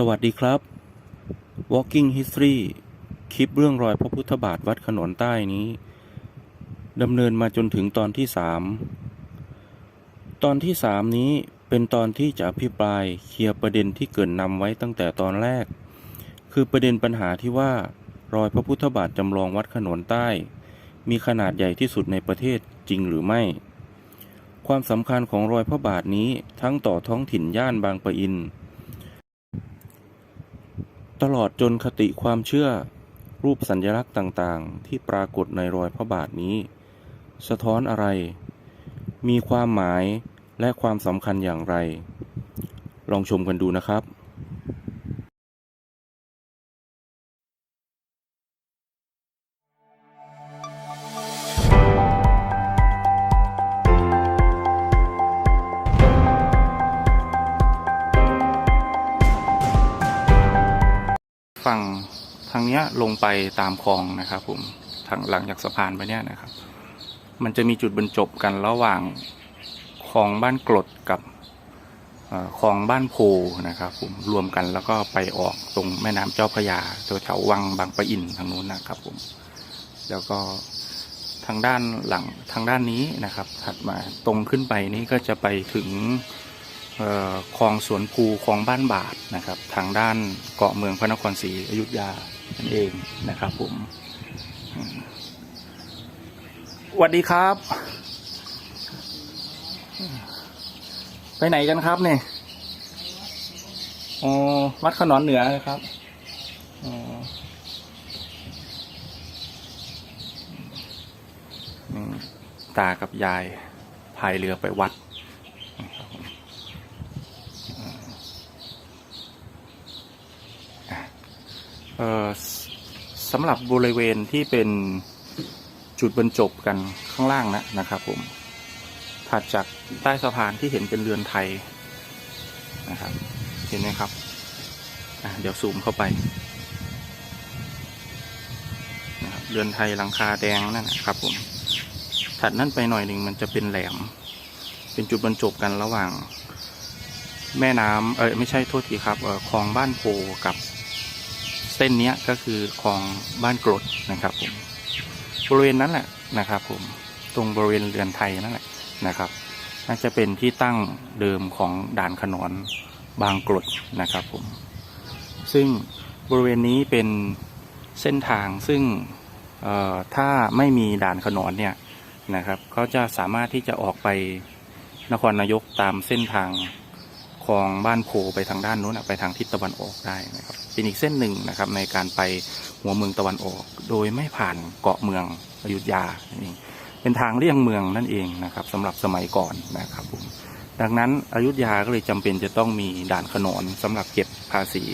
สวัสดีครับ Walking History คลิปเรื่องรอยพระพุทธบาทวัดขนนใต้นี้ดำเนินมาจนถึงตอนที่สามตอนที่สามนี้เป็นตอนที่จะอภิปรายเคลียร์ประเด็นที่เกรินนำไว้ตั้งแต่ตอนแรก คือประเด็นปัญหาที่ว่ารอยพระพุทธบาทจำลองวัดขนนใต้ มีขนาดใหญ่ที่สุดในประเทศจริงหรือไม่ ความสำคัญของรอยพระบาทนี้ทั้งต่อท้องถิ่นย่านบางปะอิน ตลอดจนคติความเชื่อ รูปสัญลักษณ์ต่างๆ ที่ปรากฏในรอยพระบาทนี้ สะท้อนอะไร มีความหมายและความสำคัญอย่างไร ลองชมกันดูนะครับ นี้ยลงไปตามคลองนะครับ ผมทางหลังจากสะพานไปเนี้ยนะครับ มันจะมีจุดบรรจบกันระหว่างคลองบ้านกรดกับคลองบ้านโพนะครับ ผมรวมกันแล้วก็ไปออกตรงแม่น้ำเจ้าพระยาแถววังบางปะอินทางนู้นนะครับ ผม แล้วก็ทางด้านหลังทางด้านนี้นะครับ ถัดมาตรงขึ้นไปนี้ก็จะไปถึงคลองสวนภูคลองบ้านบาทนะครับ ทางด้านเกาะเมืองพระนครศรีอยุธยา นั่นเองนะครับผมสวัสดีครับ ไปไหนกันครับเนี่ยอ๋อวัดขนอนเหนือครับอ๋อตากับยายพายเรือไปวัด เอ่อ สำหรับบริเวณที่เป็นจุดบรรจบกันข้างล่างนะนะครับ ผมถัดจากใต้สะพานที่เห็นเป็นเรือนไทยนะครับ เห็นไหมครับเดี๋ยวซูมเข้าไปนะครับเรือนไทยหลังคาแดงนั่นนะครับ ผม ถัดนั้นไปหน่อยหนึ่งมันจะเป็นแหลม เป็นจุดบรรจบกันระหว่าง แม่น้ำเออไม่ใช่โทษทีครับเออคลองบ้านโพกับ เส้นนี้ก็คือคลองบ้านกรดนะครับผมบริเวณนั้นแหละนะครับ ผมตรงบริเวณเรือนไทยนั่นแหละนะครับน่าจะเป็นที่ตั้งเดิมของด่านขนอนบางกรดนะครับผมซึ่งบริเวณนี้เป็นเส้นทางซึ่งถ้าไม่มีด่านขนอนเนี่ยนะครับเขาจะสามารถที่จะออกไปนครนายกตามเส้นทาง คลองบ้านโพไปทางด้านนู้นไปทางทิศตะวันออกได้นะครับเป็นอีกเส้นหนึ่งนะครับในการไปหัวเมืองตะวันออก โดยไม่ผ่านเกาะเมืองอยุธยานั่เป็นทางเลี่ยงเมืองนั่นเองนะครับสำหรับสมัยก่อนนะครับผมดังนั้นอยุธยาก็เลยจำเป็นจะต้องมีด่านขนอนสำหรับเก็บภาษี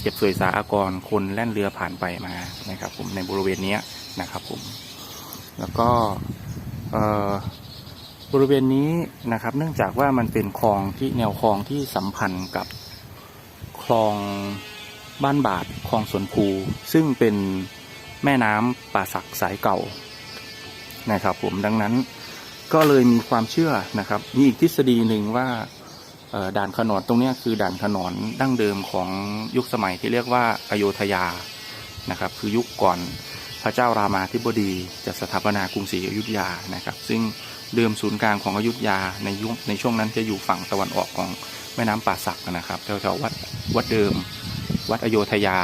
เก็บสวยสาอากรคนแล่นเรือผ่านไปมานะครับ ผมในบริเวณนี้นะครับ ผม แล้วก็เอ่อ บริเวณนี้นะครับ เนื่องจากว่ามันเป็นคลองที่แนวคลองที่สัมพันธ์กับคลองบ้านบาทคลองสวนภู ซึ่งเป็นแม่น้ำป่าสักสายเก่านะครับ ผมดังนั้นก็เลยมีความเชื่อนะครับ มีอีกทฤษฎีหนึ่งว่าด่านขนอนตรงนี้คือด่านขนอนดั้งเดิมของยุคสมัยที่เรียกว่าอโยธยานะครับ คือยุคก่อนพระเจ้ารามาธิบดีจะสถาปนากรุงศรีอยุธยานะครับ ซึ่ง เดิมศูนย์กลางของอยุธยาในยุคในช่วงนั้นจะอยู่ฝั่งตะวันออกของแม่น้ำป่าสักนะครับแถวๆวัดวัดเดิม วัดอโยธยา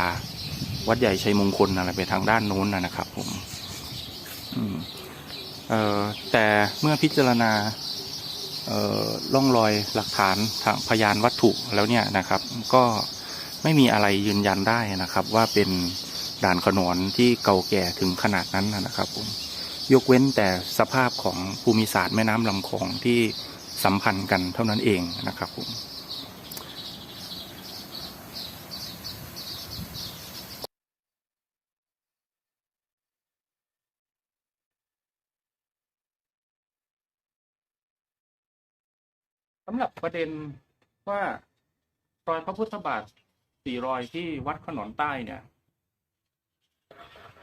วัดใหญ่ชัยมงคลอะไรไปทางด้านโน้นนะครับผมแต่เมื่อพิจารณาเอ่อร่องรอยหลักฐานทางพยานวัตถุแล้วเนี่ยนะครับ ก็ไม่มีอะไรยืนยันได้นะครับ ว่าเป็นด่านขนอนที่เก่าแก่ถึงขนาดนั้นนะครับผม ยกเว้นแต่สภาพของภูมิศาสตร์แม่น้ำลำคลองที่สัมพันธ์กันเท่านั้นเองนะครับผมสำหรับประเด็นว่ารอยพระพุทธบาทสี่รอยที่วัดขนอนใต้เนี่ย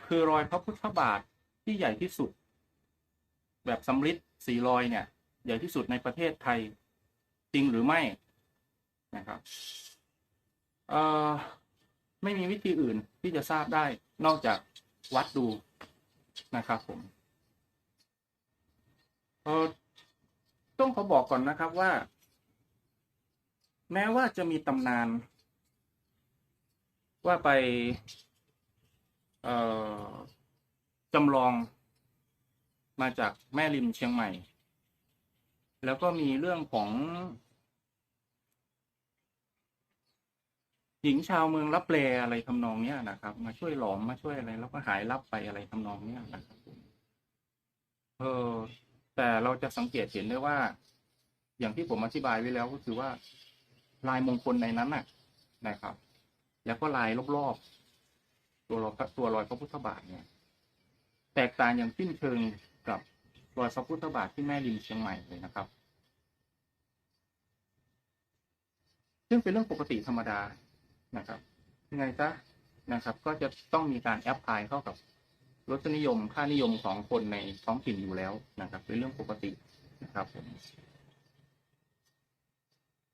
คือรอยพระพุทธบาท ที่ใหญ่ที่สุด แบบสำริดสี่รอยเนี่ย ใหญ่ที่สุดในประเทศไทย จริงหรือไม่นะครับเอ่อไม่มีวิธีอื่นที่จะทราบได้นอกจากวัดดูนะครับผมเออต้องขอบอกก่อนนะครับว่า แม้ว่าจะมีตำนาน ว่าไป เอ่อ จำลองมาจากแม่ริมเชียงใหม่ แล้วก็มีเรื่องของ หญิงชาวเมืองรับแลอะไรทำนองเนี้ยนะครับ มาช่วยหลอมมาช่วยอะไร แล้วก็หายลับไปอะไรทำนองเนี้ยนะครับเออแต่เราจะสังเกตเห็นได้ว่า อย่างที่ผมอธิบายไว้แล้วก็คือว่าลายมงคลในนั้นน่ะนะครับ แล้วก็ลายรอบๆตัวรอยตัวรอยพระพุทธบาทเนี่ย แตกต่างอย่างสิ้นเชิงกับรอยพระพุทธบาทที่แม่ริมเชียงใหม่เลยนะครับ ซึ่งเป็นเรื่องปกติธรรมดานะครับยังไงซะนะครับ ก็จะต้องมีการแอปพลายเข้ากับรสนิยมค่านิยมของคนในท้องถิ่นอยู่แล้วนะครับ เป็นเรื่องปกตินะครับผม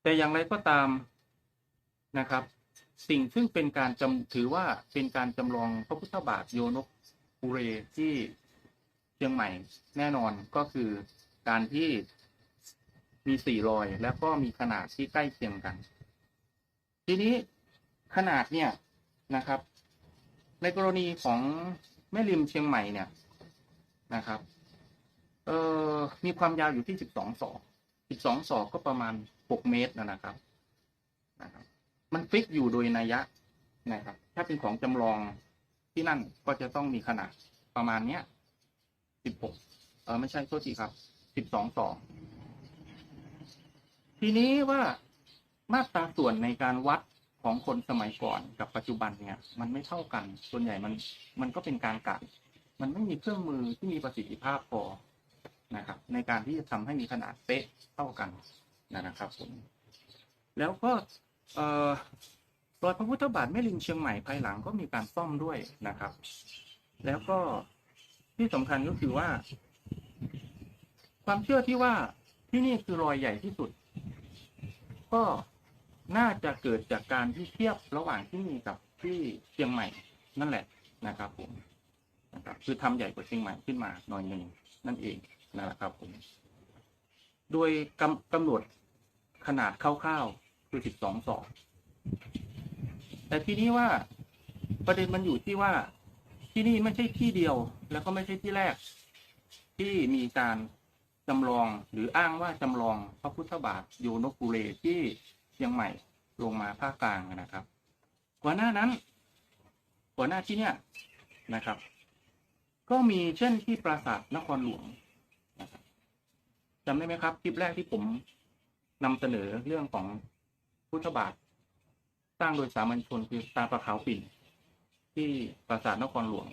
แต่อย่างไรก็ตามนะครับ สิ่งซึ่งเป็นการจำถือว่าเป็นการจำลองพระพุทธบาทโยนก อุเรที่เชียงใหม่แน่นอนก็คือการที่มีสี่รอยแล้วก็มีขนาดที่ใกล้เคียงกัน ทีนี้ขนาดเนี่ยนะครับ ในกรณีของแม่ริมเชียงใหม่เนี่ยนะครับเอ่อมีความยาวอยู่ที่สิบสองศอกสิบสองศอกก็ประมาณหกเมตรนะนะครับนะครับ มันฟิกอยู่โดยนัยยะนะครับ ถ้าเป็นของจำลอง ที่นั่นก็จะต้องมีขนาดประมาณเนี้ยสิบหกเออไม่ใช่โทษทีครับสิบสองศอกทีนี้ว่ามาตราส่วนในการวัดของคนสมัยก่อนกับปัจจุบันเนี่ย มันไม่เท่ากัน ส่วนใหญ่มัน มันก็เป็นการกะมันไม่มีเครื่องมือที่มีประสิทธิภาพพอนะครับ ในการที่จะทำให้มีขนาดเป๊ะเท่ากันนะครับผมแล้วก็เอ่อ รอยพระพุทธบาทแม่ลิงเชียงใหม่ภายหลังก็มีการซ่อมด้วยนะครับ แล้วก็ที่สำคัญก็คือว่า ความเชื่อที่ว่าที่นี่คือรอยใหญ่ที่สุด ก็น่าจะเกิดจากการที่เทียบระหว่างที่นี่กับที่เชียงใหม่นั่นแหละนะครับผมนะครับคือทำใหญ่กว่าเชียงใหม่ขึ้นมาหน่อยหนึ่งนั่นเองนะครับผมโดยกำกำหนดขนาดคร่าวๆคือสิบสองศอก แต่ทีนี้ว่าประเด็นมันอยู่ที่ว่าที่นี่ไม่ใช่ที่เดียว แล้วก็ไม่ใช่ที่แรก ที่มีการจำลองหรืออ้างว่าจำลองพระพุทธบาทโยนกุเรที่เชียงใหม่ลงมาภาคกลางนะครับก่อนหน้านั้นก่อนหน้าที่เนี่ยนะครับ ก็มีเช่นที่ปราสาทนครหลวงจำได้ไหมครับคลิปแรกที่ผมนำเสนอเรื่องของพุทธบาท สร้างโดยสามัญชนคือตาประขาวปิ่น ที่ปราสาทนครหลวง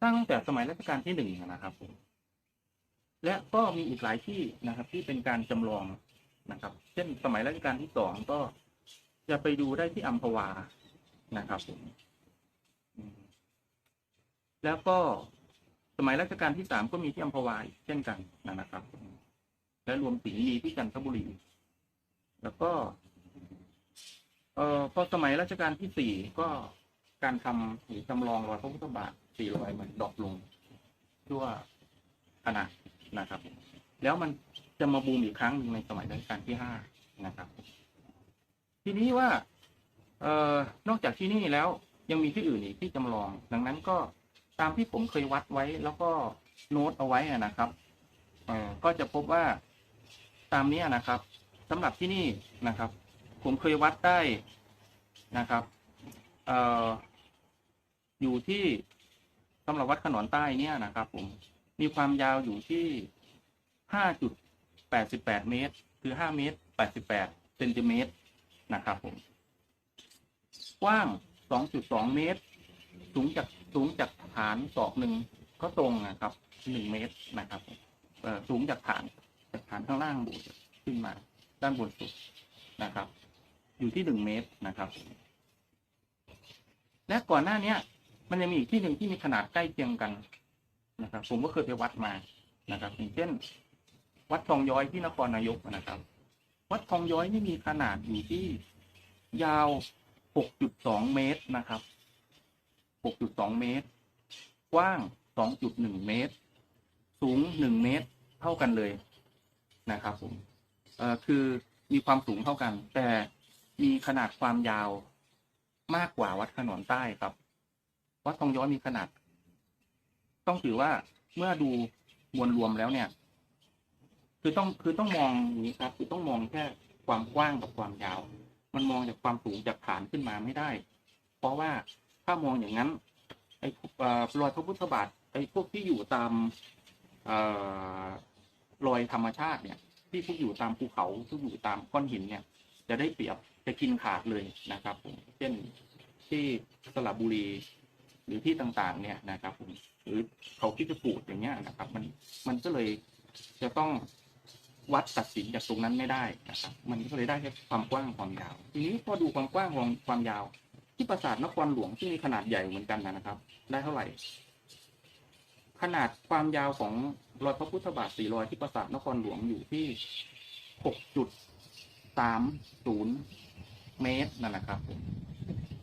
สร้างตั้งแต่สมัยรัชกาลที่หนึ่งนะครับผมและก็มีอีกหลายที่นะครับ ที่เป็นการจำลองนะครับ เช่นสมัยรัชกาลที่สองก็จะไปดูได้ที่อัมพวานะครับผมแล้วก็สมัยรัชกาลที่สามก็มีที่อัมพวาเช่นกันนะครับ และรวมถึงมีที่จันทบุรี แล้วก็ เอ่อพอสมัยรัชกาลที่สี่ก็การทำหรือจำลองรอยพระพุทธบาทสี่รอยมันดรอปลงทั่วขนาดนะครับ แล้วมันจะมาบูมอีกครั้งหนึ่งในสมัยรัชกาลที่ห้านะครับ ทีนี้ว่า เอ่อนอกจากที่นี่แล้วยังมีที่อื่นอีกที่จำลอง ดังนั้นก็ตามที่ผมเคยวัดไว้ แล้วก็โน้ตเอาไว้นะครับก็จะพบว่าตามนี้นะครับสำหรับที่นี่นะครับ ผมเคยวัดได้นะครับอออยู่ที่สำหรับวัดขนอนใต้เนี่ยนะครับ ผมมีความยาวอยู่ที่ห้าจุดแปดสิบแปดเมตร คือห้าเมตรแปดสิบแปดเซนติเมตรนะครับ ผม กว้างสองจุดสองเมตร สูงจากสูงจากฐานศอกหนึ่งก็ตรงนะครับหนึ่งเมตรนะครับสูงจากฐานจากฐานข้างล่างบูขึ้นมา ด้านบนสุดนะครับ อยู่ที่หนึ่งเมตรนะครับ และก่อนหน้าเนี้ย มันยังมีอีกที่หนึ่งที่มีขนาดใกล้เคียงกันนะครับ ผมก็เคยไปวัดมานะครับอย่างเช่น วัดทองย้อยที่นครนายกนะครับ วัดทองย้อยนี่มีขนาดอยู่ที่ยาว 6.2 เมตรนะครับ 6.2 เมตร กว้าง 2.1 เมตร สูง 1 เมตร เท่ากันเลยนะครับผมเอ่อคือมีความสูงเท่ากัน แต่ มีขนาดความยาวมากกว่าวัดขนอนใต้ครับ วัดทองย้อยมีขนาด ต้องถือว่าเมื่อดูมวลรวมแล้วเนี่ย คือต้องคือต้องมองอย่างนี้ครับ คือต้องมองแค่ความกว้างกับความยาว มันมองจากความสูงจากฐานขึ้นมาไม่ได้ เพราะว่าถ้ามองอย่างนั้น ไอ้รอยพระพุทธบาทไอ้พวกที่อยู่ตามเอ่อรอยธรรมชาติเนี่ย ที่พวกอยู่ตามภูเขาที่อยู่ตามก้อนหินเนี่ย จะได้เปรียบ จะกินขาดเลยนะครับผมเช่นที่สระบุรีหรือที่ต่างๆ เนี่ยนะครับผมหรือเขาคิดจะปลูดอย่างเงี้ยนะครับ มันมันก็เลยจะต้องวัดตัดสินจากตรงนั้นไม่ได้นะครับ มันก็เลยได้แค่ความกว้างความยาว ทีนี้พอดูความกว้างของความยาว ที่ปราสาทนครหลวงที่มีขนาดใหญ่เหมือนกันนะครับ ได้เท่าไหร่ ขนาดความยาวของรอยพระพุทธบาทสี่รอยที่ปราสาทนครหลวงอยู่ที่หกจุด สามศูนย์เมตรนั่นนะครับผม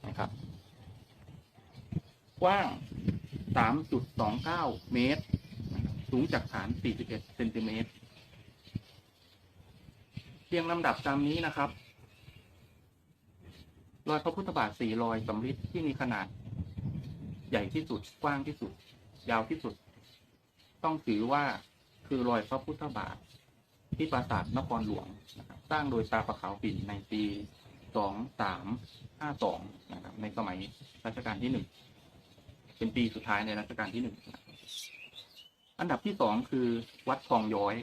นะครับ กว้าง3.29เมตร สูงจากฐาน41เซนติเมตรเรียงลำดับตามนี้นะครับ รอยพระพุทธบาทสี่รอยสำริดที่มีขนาด ใหญ่ที่สุดกว้างที่สุด ยาวที่สุด ต้องถือว่าคือรอยพระพุทธบาท ที่ปราสาทนครหลวงนะครับสร้างโดยตาประขาวปิ่นในปี 2352 นะครับ ในสมัยรัชกาลที่หนึ่ง เป็นปีสุดท้ายในรัชกาลที่หนึ่งนะอันดับที่สองคือวัดทองย้อย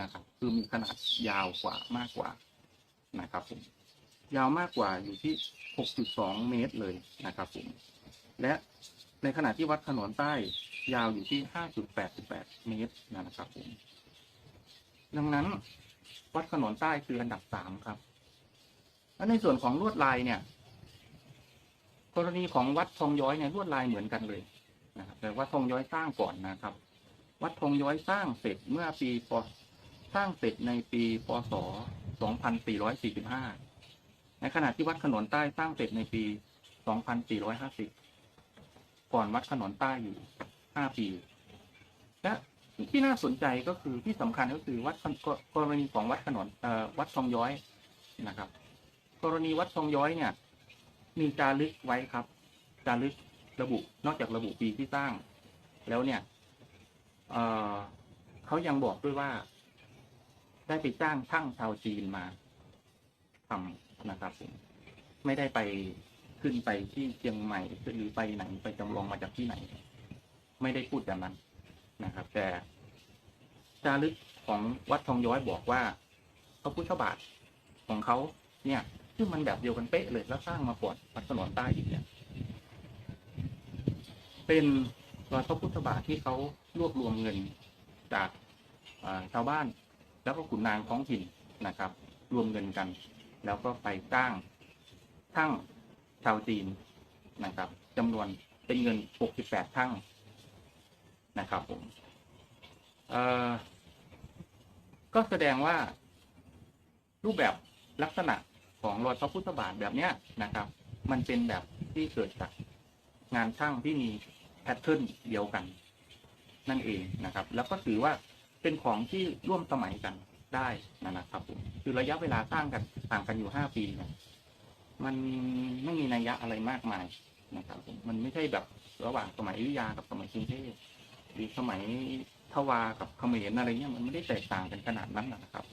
นะครับ คือมีขนาดยาวกว่ามากกว่านะครับผม ยาวมากกว่าอยู่ที่ 6.2 เมตรเลยนะครับผม และในขณะที่วัดถนนใต้ยาวอยู่ที่ 5.88 เมตรนะครับผม ดังนั้นวัดขนนใต้คืออันดับสามครับ แล้วในส่วนของลวดลายเนี่ย กรณีของวัดทองย้อยเนี่ยลวดลายเหมือนกันเลยนะครับแต่วัดทองย้อยสร้างก่อนนะครับ วัดทองย้อยสร้างเสร็จเมื่อปีปสร้างเสร็จในปีพศ 2445 ในขณะที่วัดขนนใต้สร้างเสร็จในปี 2450 ก่อนวัดขนนใต้อยู่ 5 ปี และ ที่น่าสนใจก็คือที่สำคัญก็คือวัดกรณีของวัดขนนวัดทองย้อยนะครับ กรณีวัดทองย้อยเนี่ย มีจารึกไว้ครับ จารึกระบุนอกจากระบุปีที่สร้าง แล้วเนี่ยเเขายังบอกด้วยว่า ได้ไปจ้างช่างชาวจีนมาทำนะครับไม่ได้ไปขึ้นไปที่เชียงใหม่หรือไปไหนไปจำลองมาจากที่ไหน ไม่ได้พูดอย่างนั้น นะครับ แต่จารึกของวัดทองย้อยบอกว่าพระพุทธบาทของเขาเนี่ยซึ่งมันแบบเดียวกันเป๊ะเลยแล้วสร้างมาก่อนวัดถนนใต้อีกเนี่ย เป็นรอยพระพุทธบาทที่เขารวบรวมเงินจากชาวบ้าน แล้วก็ขุนนางท้องถิ่นนะครับ รวมเงินกัน แล้วก็ไปจ้างช่างชาวจีนนะครับจำนวนเป็นเงิน 68ช่าง นะครับผมเอ่อก็แสดงว่า รูปแบบลักษณะของรอยพระพุทธบาทแบบเนี้ยนะครับ มันเป็นแบบที่เกิดจากงานช่างที่มีแพทเทิร์นเดียวกัน นั่นเองนะครับ แล้วก็ถือว่าเป็นของที่ร่วมสมัยกันได้นะครับผมคือระยะเวลาสร้างกันต่างกันอยู่ห้าปีเนี่ยมันไม่มีนัยยะอะไรมากมายนะครับผมมันไม่ใช่แบบระหว่างสมัยอยุธยากับสมัยกรุงเทพ รือสมัยทวากับเขมรอะไรเงี้ยมันไม่ได้แตกต่างกันขนาดนั้นนะครับ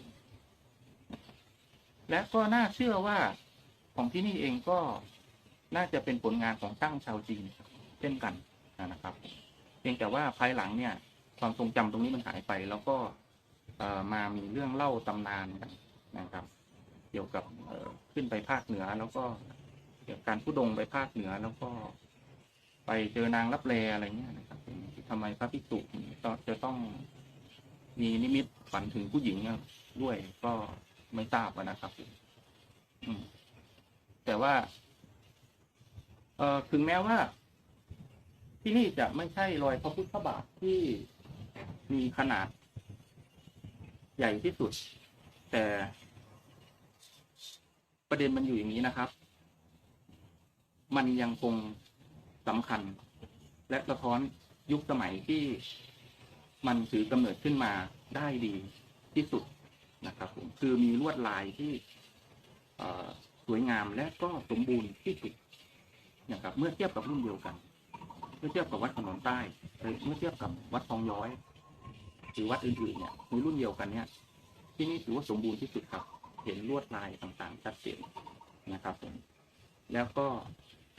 และก็น่าเชื่อว่าของที่นี่เองก็น่าจะเป็นผลงานของช่างชาวจีนเช่นกันนะครับเพียงแต่ว่าภายหลังเนี่ย ความทรงจำตรงนี้มันหายไป แล้วก็เมามีเรื่องเล่าตำนานกันนะครับ เกี่ยวกับขึ้นไปภาคเหนือ แล้วก็เกี่ยวกับการผู้ดงไปภาคเหนือแล้วก็ไปเจอนางรับแลอะไรเงี้ยนะครับ ทำไมพระภิกษุจะต้องมีนิมิตฝันถึงผู้หญิงด้วยก็ไม่ทราบนะครับอืมแต่ว่า เอ่อถึงแม้ว่า ที่นี่จะไม่ใช่รอยพระพุทธบาทที่มีขนาด ใหญ่ที่สุด แต่ประเด็นมันอยู่อย่างนี้นะครับ มันยังคงสำคัญ และสะท้อน ยุคสมัยที่มันถือกำเนิดขึ้นมาได้ดีที่สุดนะครับผมคือมีลวดลายที่สวยงามและก็สมบูรณ์ที่สุดนะครับเมื่อเทียบกับรุ่นเดียวกัน เมื่อเทียบกับวัดขนนใต้เมื่อเทียบกับวัดทองย้อยหรือวัดอื่นๆเนี่ยในรุ่นเดียวกันเนี่ย ที่นี่ถือว่าสมบูรณ์ที่สุดครับ เห็นลวดลายต่างๆชัดเจนนะครับผมแล้วก็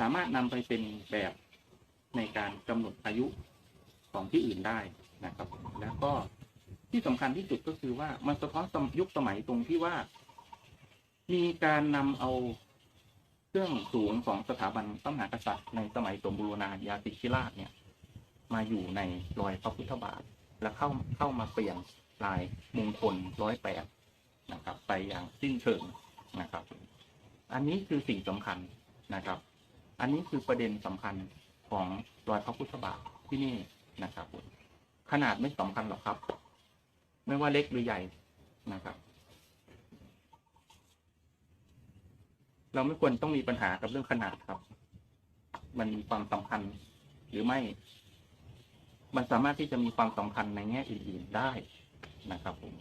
สามารถนำไปเป็นแบบในการกำหนดอายุ ของที่อื่นได้นะครับ แล้วก็ที่สำคัญที่สุดก็คือว่ามันสะท้อนยุคสมัยตรงที่ว่า มีการนำเอาเครื่องสูงของสถาบันพระมหากษัตริย์ในสมัยสมบูรณาญาติชิราชเนี่ย มาอยู่ในรอยพระพุทธบาท และเข้าเข้ามาเปลี่ยนลายมงคลร้อยแปดนะครับ ไปอย่างสิ้นเชิงนะครับ อันนี้คือสิ่งสำคัญนะครับ อันนี้คือประเด็นสำคัญของรอยพระพุทธบาทที่นี่ นะครับผมขนาดไม่สำคัญหรอกครับ ไม่ว่าเล็กหรือใหญ่นะครับ เราไม่ควรต้องมีปัญหากับเรื่องขนาดครับ มันมีความสำคัญหรือไม่ มันสามารถที่จะมีความสำคัญในแง่อื่นๆได้นะครับผม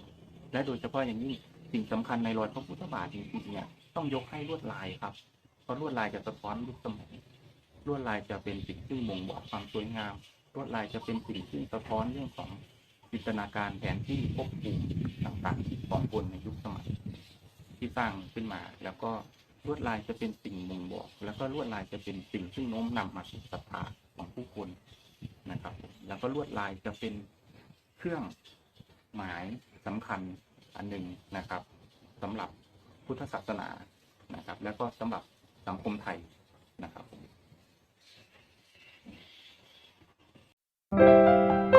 และโดยเฉพาะอย่างยิ่งสิ่งสำคัญในรอยพระพุทธบาทจริงๆเนี่ยต้องยกให้ลวดลายครับ เพราะลวดลายจะสะท้อนยุคสมัยลวดลายจะเป็นสิ่งที่บ่งบอกความสวยงาม วดลายจะเป็นสิ่งที่สะท้อนเรื่องของจินตนาการแผนที่ภพภูมิต่างๆของคนในยุคสมัย ที่สร้างขึ้นมา แล้วก็ลวดลายจะเป็นสิ่งบ่งบอก แล้วก็ลวดลายจะเป็นสิ่งที่โน้มนำมาสู่ศรัทธาของผู้คนนะครับ แล้วก็ลวดลายจะเป็นเครื่องหมายสำคัญอันหนึ่งนะครับสำหรับพุทธศาสนานะครับ แล้วก็สำหรับสังคมไทยนะครับ you